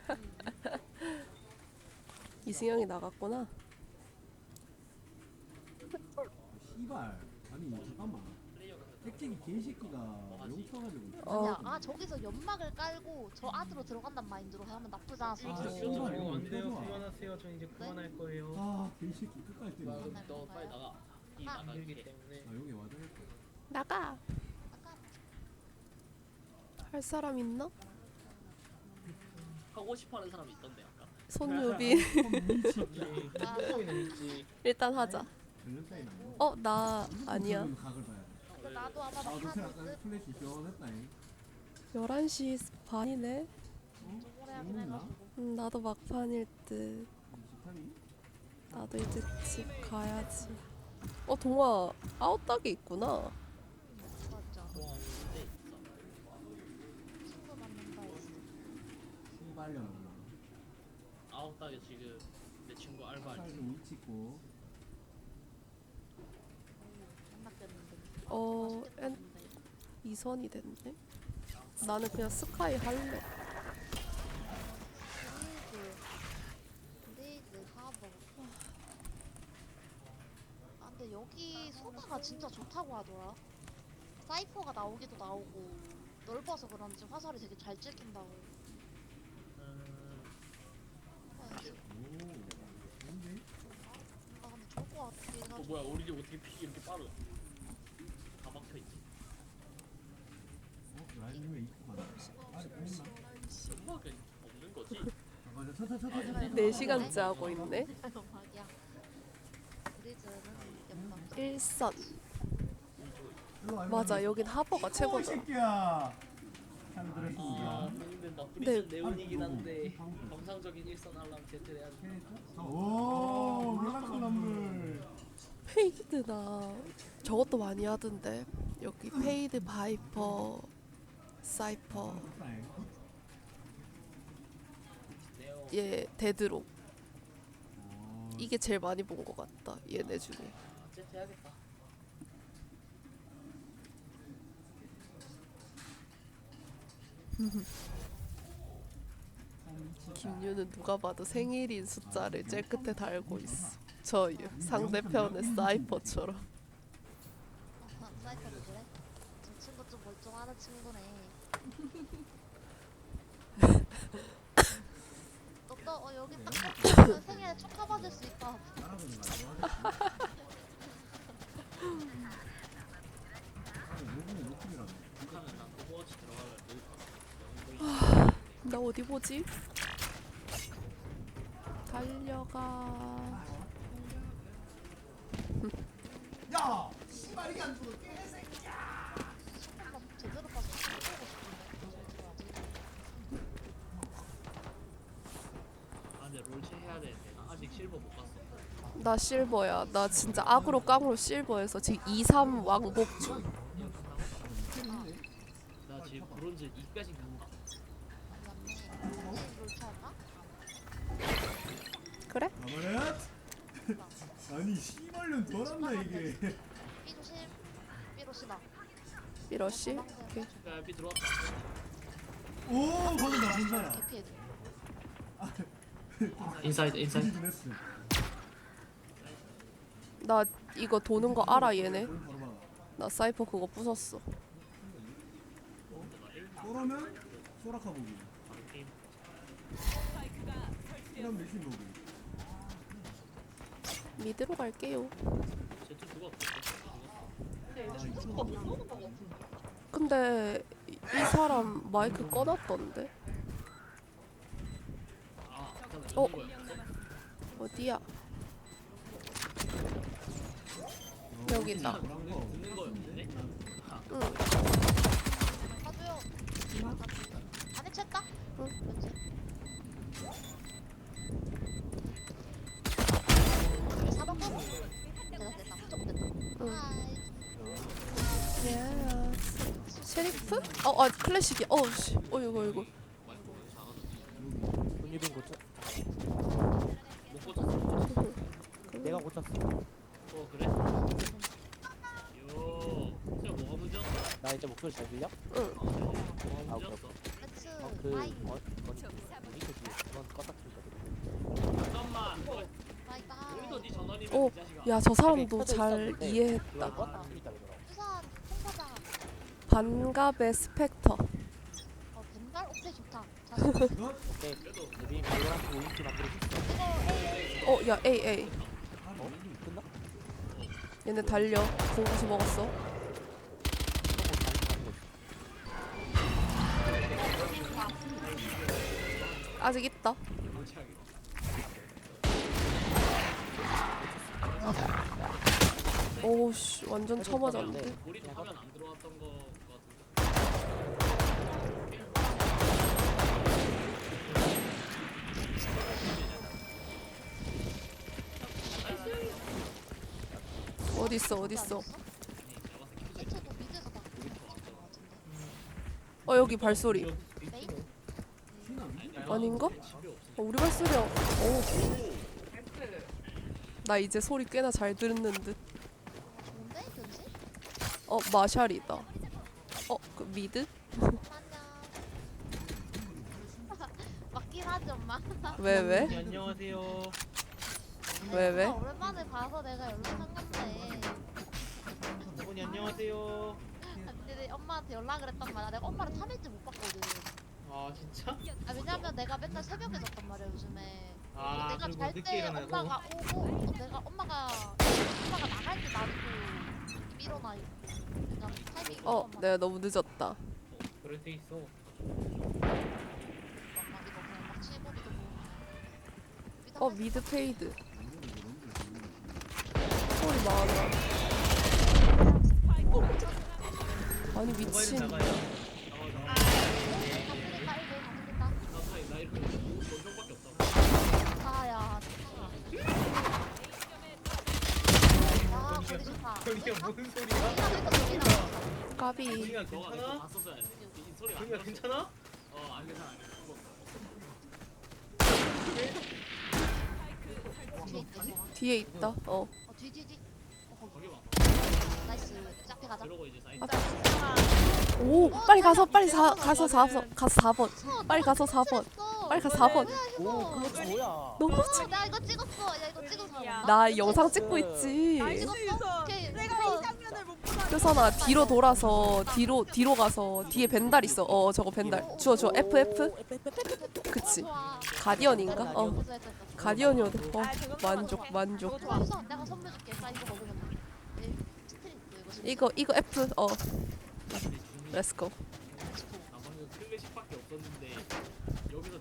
이승영이 나갔구나. 씨발 아니 잠깐만 핵쟁이 개새끼가 용 쳐가지고 어. 아니야. 아 저기서 연막을 깔고 저 안으로 들어간단 마인드로 하면 나쁘지 않아. 아, 수익 씨발, 이거 안 돼요. 그만하세요. 저 이제 그만할 거예요. 아 개새끼 끝까지 때려 너, 아너 빨리 나가. 이 아. 힘들기 때문에. 여기 와줘야겠다 나가. 아까 할 사람 있나? 하고 싶어하는 사람이 있던데 아까. 손유빈. 아. 일단 하자. 차이 어, 나 아니야. 각을 봐야 돼 근데 나도 아마 아, 아까 플래시 시원했다잉 11시 반이네. 어? 오래 하긴 너무 해가지고. 음, 나도 막판일 듯. 나도 이제 집 가야지. 어, 동아 아웃닭이 있구나. 맞죠. 와 근데 있어. 친구 만난다 했어. 씨발년 아홉 달에 지금 내 친구 알바. 살좀 위치 있고 만났겠는데. 어, 엔, 이선이 됐네. 나는 그냥 스카이 할래. 아 근데 여기 소바가 진짜 좋다고 하더라. 사이퍼가 나오기도 나오고 넓어서 그런지 화살이 되게 잘 찍힌다고. 음, 해봐야지. 오 뭔데? 아 근데 좋을 것 같긴 어. 뭐야 우리 집 어떻게 피 이렇게 빠르? 다 막혀 있지. 어? 라인이 왜 입고 가나? 보이나? 음악은 없는 거지. 잠깐만 차차차차 4시간째 하고 있네. 브리즈는. 일선. 일로 와, 일로 맞아, 와. 여긴 하버가 이 최고다. 새끼야 잘 아 들었습니다 근데 나 네. 프리즌 네온이긴 아니, 한데 누구? 정상적인 일선 알람 제트를 해야 돼. 오 몰락한 남물 페이드나 저것도 많이 하던데. 여기 페이드 바이퍼 사이퍼. 얘 데드록 어, 이게 제일 많이 본 것 같다 얘네 중에 아, 해야겠다. 김유는 누가 봐도 생일인 숫자를 제일 끝에 달고 있어 저 상대편의 사이퍼처럼 아, 사이퍼도 그래? 저 친구 좀 멀쩡하는 친구네. 너또 어, 여기 딱 생일에 축하받을 수 있다. 나 어디 보지? 달려가 이게 안 죽어 개새끼야 한번 제대로 가서 축하하고 싶은데. 아 근데 롤체 해야 되는데 나 아직 실버 못 갔어. 나 실버야 나 진짜 악으로 깡으로 실버에서 지금 2, 3 왕복 중 나 지금 브론즈 2까지 간다. 맞네. 롤차 할까? 그래? 가만해 아니 씨발년 덜한다 이게. 시다. 미러시? 오케이 야 옆에 들어왔다. 오 방금 나쁜 사람 개피해. 인사이드 인사이드. 했어 나 이거 도는 거 알아 얘네 나 사이퍼 그거 부쉈어 그러면 소라카 보기. 그다음 메신 보기 미드로 갈게요 제트 누가 없어? 아, 근데 이, 이 사람 마이크 꺼놨던데 어? 어디야? 여기 있다? 응. 안에 챘다? 응. 셰리프? 어, 아, 클래식이. 어, 씨. 어이구, 어이구. 문유빈 고쳐. 내가 고쳤어. 어 그래? 요 진짜 뭐가 문제? 나 이제 목소리 잘 들려? 응. 뭐가 문제였어? 어그 어, 어, 모니터 뒤에 전원 껐다 켰거든. 잠깐만 어, 너- 우리도 네 전원이. 어, 야, 저 사람도 잘 이해했다. 그래. 반갑의 스펙터. 어 벤달 오케이 좋다. 오케이 우리 발로란트 어, 야 A A. 어? 끝나? 얘네 달려. 공구수 먹었어. 아직 있다. 오우씨 완전 처맞았는데. 우리 화면 안 들어왔던 거 어디 있어 어디 있어? 같은데 어 여기 발소리. 메인? 아닌가? 어, 우리 발소리야. 오. 나 이제 소리 꽤나 잘 듣는 듯. 좋은데? 어 마샬이다. 어그 미드? 안녕 맞긴 하지 엄마 왜 왜? 네, 안녕하세요. 왜, 왜? 아, 오랜만에 봐서 내가 연락한 건데 어머니 안녕하세요. 근데 엄마한테 연락을 했단 말이야 내가 엄마를 3일째 못 봤거든 아 진짜? 아, 왜냐면 내가 맨날 새벽에 잤단 말이야 요즘에 아 내가 그리고 잘 늦게 때 일어나고. 엄마가 오고 또 내가 엄마가 엄마가 나갈 때 나도 또 일어나 있고 그러니까 타이밍이 어 엄마 내가 너무 늦었다. 그럴 수 있어. 엄마 이거 그냥 막 치고리도 뭐어 미드 페이드. 많아. 아니 미친. 아야 아 소리 좋다 소리가 무슨 소리야? 까비. 내거 괜찮아? 들었어. 괜찮아? 어. 뒤에 있다. 어. 어뒤 뒤뒤 거기 와. 나이스 짝패 가자 그러고 이제 사이. 아, 오 빨리 가서 빨리 사 가서 4번 가서 4번. 빨리 가서 4번. 빨리 가서 4번. 오 그거 뭐야 너무 어, 나 이거 찍었어. 야 이거 야. 나 영상 찍고 있지. 찍었어? 오케이. 내가 이 장면을 못 보다. 그래서 나 뒤로 돌아서 뒤로 뒤로 가서 뒤에 벤달 있어. 어 저거 벤달. 주워 주워 F F. 그치. 좋아. 가디언인가? 어 됐어, 됐어. 가디언이어도 어 아, 만족. 만족. 좋아. 내가 선물 줄게. 나 이거 먹으면. 이거 이거 F 어. 렛츠고.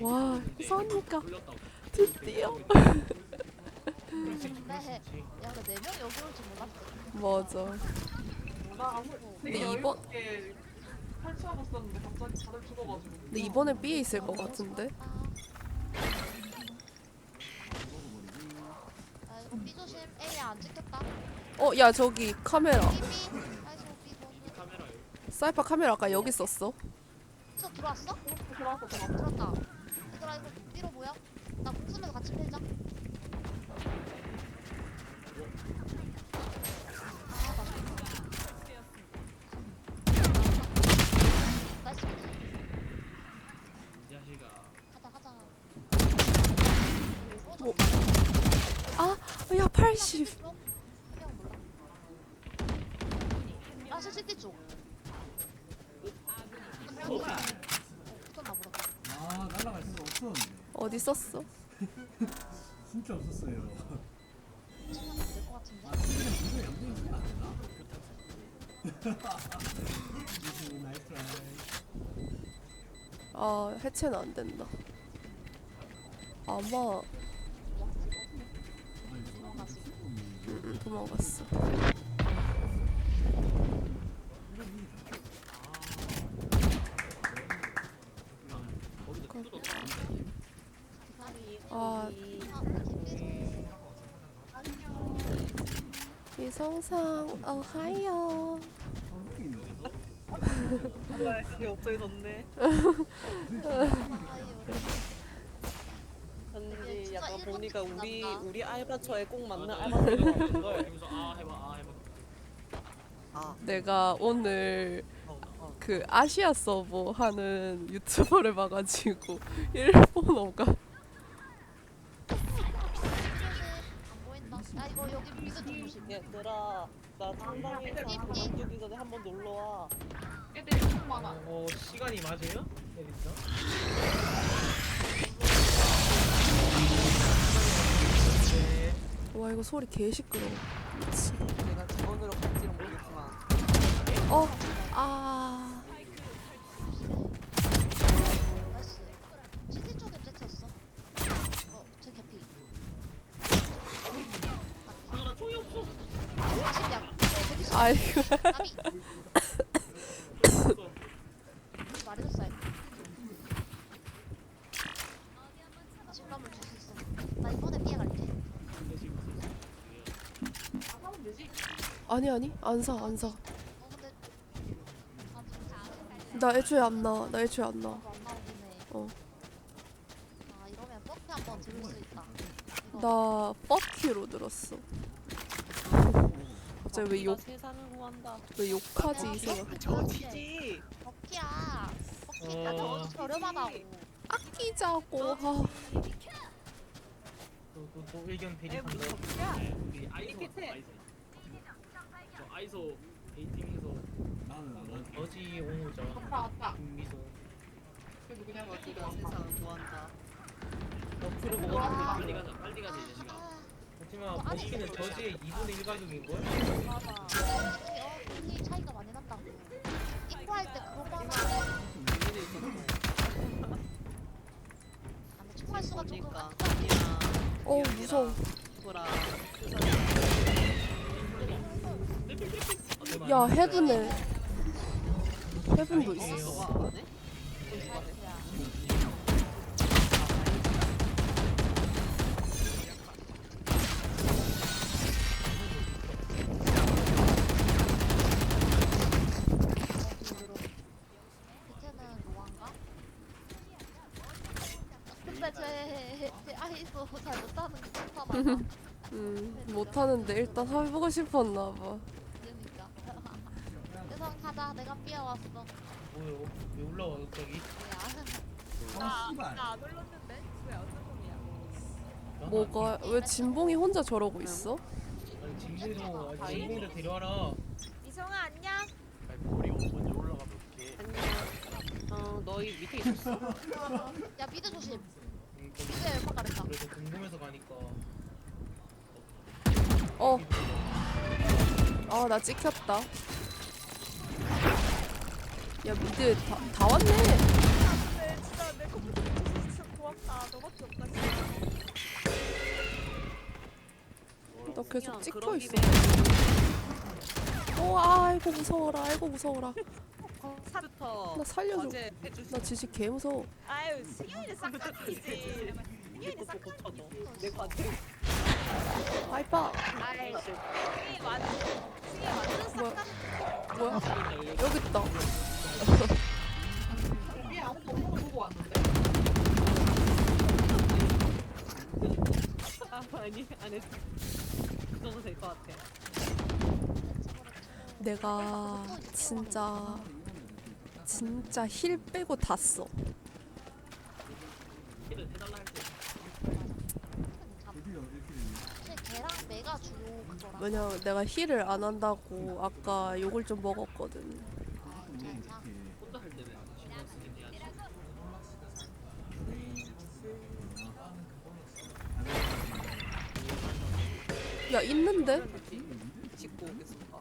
와 걸렸다고. 드디어. 맞아. 근데 이번. 근데 이번에 B에 있을 것 같은데. 아. 아 이거 B 조심. A야 안 찍혔다. 어 야 저기 카메라. 뭐. 카메라 아까 여기 있었어. 저 들어왔어? 들어왔어, 들어왔어. 들었다. 얘들아 이거 B로 뭐야? 나 공수면서 같이. 아. 나이스. 가자. 뭐. 아 야 80. 그냥 몰라. 아 CCT 쪽. 어, 붙었나 보다. 아 날라갈 수가 없었는데 어디 썼어? 진짜 없었어요 같은데. 아 양동이 나이스 트라이 아 해체는 안 된다. 아마. 음, 도망갔어. 아 이성상 어하요. 이게 없어졌네. 현지 진짜 약간 보니까 우리. 우리 알바처에 꼭 맞는 걸. 여기서 아 해봐 아 해봐. 아, 내가 오늘 어, 어. 그 아시아 서버 하는 유튜버를 봐가지고 일본어가 안. 야 이거 이거 얘들아 나 상담에서 만족이 전에 한 번 놀러 와 애들이 너무 많아. 어 시간이 맞아요? 에리사? 네. 와 이거 소리 개 시끄러워. 미치. 내가 기본으로 갈지는 모르겠지만 어, 아이고. 까비. 말해줬어요. 나 식감을 줄수 있어. 나 이번에 삐에 갈게. 근데 지금 아, 사면 되지. 아니 아니 안 사 안 사. 어, 근데. 아, 좀나 애초에 안 나와. 나 애초에 안 나와. 안 나오긴 해. 어. 아, 이러면 뻑피 한번 들을 수 있다. 이거. 나 뻑키로 들었어. 갑자기 왜 욕, 세상을 구한다 왜 욕하지 이 생각. 저지지 뻑피야. 뻑피. 나 어. 저거 저렴하다고. 아끼자고. 아, 또, 또, 또 의견 에. 무슨 뻑이야 우리 아이소 이렇게 아이소. 저 아이소 A팀에서 나는 어지 옹호자 왔다, 왔다. 김미소 그. 세상을 구한다 어 그러고 와. 어떻게 빨리 가자 빨리 가자 이제 시간. 아, 하지만 버키는 저지의 2분의 1 가격인걸? 솔직히 어, 돈이 차이가 많이 난다고. 입고할 때 그런 거 하나. 아, 근데 총알 수가 조금 어 무서워. 보라 야 헤븐에 헤븐도 해? 못하는데 일단 해보고 싶었나 봐. 그러니까. 그래서 가자. 내가 삐어왔어. 뭐야 왜 올라와 갑자기? 뭐야? 아 씨발. 난 뭐가 왜 진봉이 혼자 저러고 있어? 아니 진봉도 아니 진봉도 데려와라. 이성아 안녕. 어 너희 밑에 있었어? 야 미드 조심. 음, 미드에 얼마 가랬다 그래서 궁금해서 가니까 어. 아 나 찍혔다. 야 미드 다, 다 왔네. 네, 진짜 내 컴퓨터 진짜 고맙다. 너밖에 없다. 나 계속 찍혀 있어. 어 아이고 무서워라. 아이고 무서워라. 부터 나 살려줘. 어제 나 지식 개 무서워. 아유 승현이 싹싹이지. 승현이 싹. 있고 고쳐줘 내 관계 아이빠. 아이 승현이 완 승현이 완전 뭐야? 뭐야? 여기 있다. 내가 진짜 진짜 힐 빼고 다 써. 힐을 해달라 할 때. 사실 걔랑 내가 주요 그거라 왜냐면 내가 힐을 안 한다고 아까 욕을 좀 먹었거든. 괜찮아. 야 있는데? 짚고 오겠습니다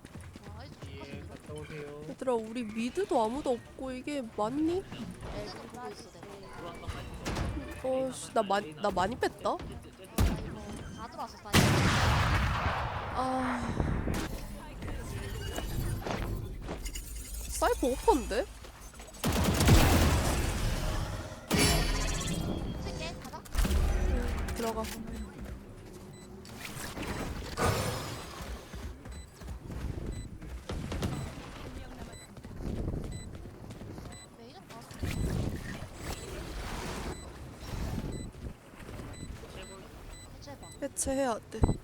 아이소 예 갔다 오세요 얘들아 우리 미드도 아무도 없고 이게 맞니? 애는 보고 있어 어씨 나 많이 나 많이 뺐다. 나 이거 다 들어왔어 사이트 아 사이퍼 오퍼인데? 들어가. 해체해야 돼.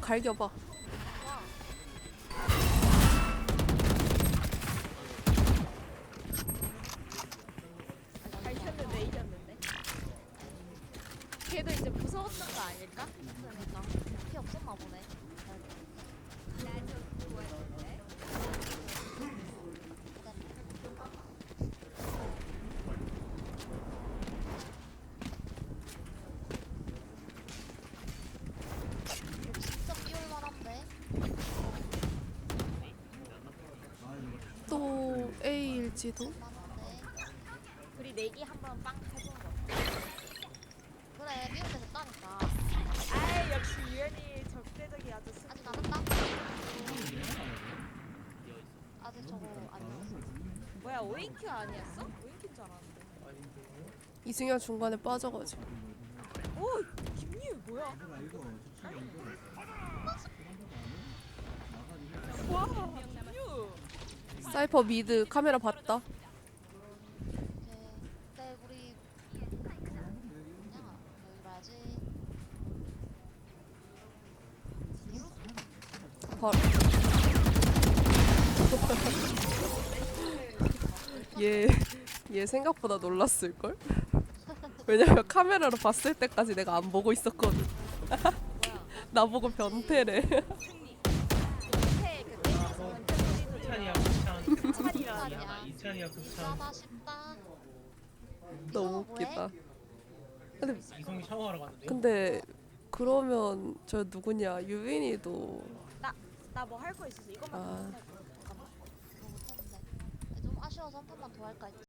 갈겨봐. 와 잘 쳤는데 이겼는데. 걔도 이제 무서웠던 거 아닐까? 그러니까 피 없었나 보네. 진짜 비올만한데? 또 만한데? 우리 내기 한번 빵 해보는 거. 그래 때 됐다니까. 아이 역시 유연이 적대적이 아주 스. 아직 남았다? 아직 저거 아니었어. 뭐야 오인큐 아니었어? 오인큐인 줄 알았는데. 이승현 중간에 빠져가지고 오 김유 뭐야? 와 김유. 사이퍼 미드 카메라 봤다. 얘, 얘 생각보다 놀랐을걸? 왜냐면 카메라로 봤을 때까지 내가 안 보고 있었거든. 나보고 변태래 밑에 그 땡에서 원탑 이찬이야 극찬. 이싸다 싶다. 너무 뭐해? 웃기다 근데, 이성이 샤워하러 갔는데. 근데 그러면 저 누구냐 유빈이도 나 뭐 할 거 있어서 이것만 아. 못했는데. 좀 아쉬워서 한 번만 더 할까 했지.